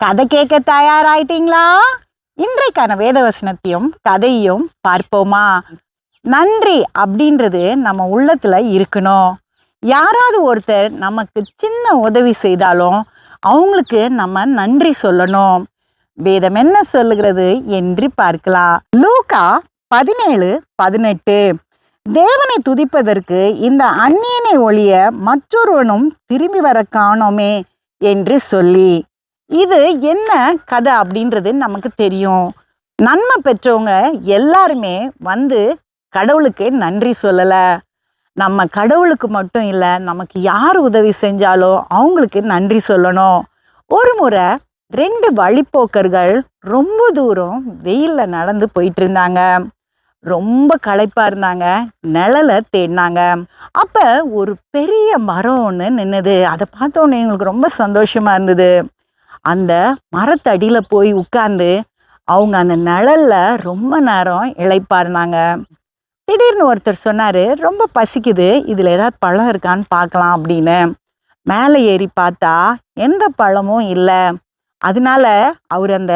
கதை கேட்க தயாராயிட்டீங்களா? இன்றைக்கான வேதவசனத்தையும் கதையும் பார்ப்போமா? நன்றி அப்படின்றது நம்ம உள்ளத்துல இருக்கணும். யாராவது ஒருத்தர் நமக்கு சின்ன உதவி செய்தாலும் அவங்களுக்கு நம்ம நன்றி சொல்லணும். வேதம் என்ன சொல்லுகிறது என்று பார்க்கலாம். லூகா பதினேழு பதினெட்டு. தேவனை துதிப்பதற்கு இந்த அந்நியனை ஒழிய மற்றொருவனும் திரும்பி வர காணோமே என்று சொல்லி. இது என்ன கதை அப்படின்றது நமக்கு தெரியும். நன்மை பெற்றவங்க எல்லாருமே வந்து கடவுளுக்கு நன்றி சொல்லலை. நம்ம கடவுளுக்கு மட்டும் இல்லை நமக்கு யார் உதவி செஞ்சாலும் அவங்களுக்கு நன்றி சொல்லணும். ஒரு முறை ரெண்டு வழிப்போக்கர்கள் ரொம்ப தூரம் வெயிலில் நடந்து போயிட்டு இருந்தாங்க. ரொம்ப களைப்பா இருந்தாங்க நிழலை தேடினாங்க. அப்போ ஒரு பெரிய மரம் ஒன்று நின்றுது அதை பார்த்தோன்னே எங்களுக்கு ரொம்ப சந்தோஷமா இருந்தது. அந்த மரத்தடியில் போய் உட்காந்து அவங்க அந்த நிழலில் ரொம்ப நேரம் இழைப்பாருனாங்க திடீர்னு ஒருத்தர் சொன்னார் ரொம்ப பசிக்குது இதில் ஏதாவது பழம் இருக்கான்னு பார்க்கலாம் அப்படின்னு. மேலே ஏறி பார்த்தா எந்த பழமும் இல்லை. அதனால அவர் அந்த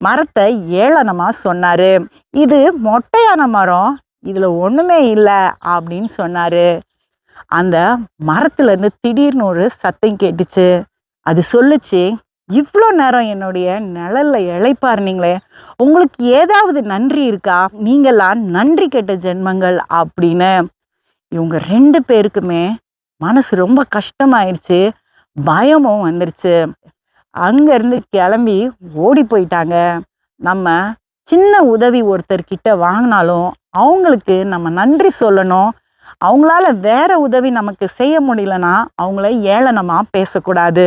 மரத்தை ஏளனமாக சொன்னார். இது மொட்டையான மரம் இதில் ஒன்றுமே இல்லை அப்படின்னு சொன்னார். அந்த மரத்துலேருந்து திடீர்னு ஒரு சத்தம் கேட்டுச்சு. அது சொல்லுச்சு இவ்வளோ நேரம் என்னுடைய நிழல்ல இளைப்பாருனீங்களே உங்களுக்கு ஏதாவது நன்றி இருக்கா? நீங்களாம் நன்றி கெட்ட ஜென்மங்கள் அப்படின்னு. இவங்க ரெண்டு பேருக்குமே மனசு ரொம்ப கஷ்டமாயிருச்சு. பயமும் வந்துருச்சு. அங்கேருந்து கிளம்பி ஓடி போயிட்டாங்க. நம்ம சின்ன உதவி ஒருத்தர்கிட்ட வாங்கினாலும் அவங்களுக்கு நம்ம நன்றி சொல்லணும். அவங்களால வேற உதவி நமக்கு செய்ய முடியலன்னா அவங்கள ஏளனமாக பேசக்கூடாது.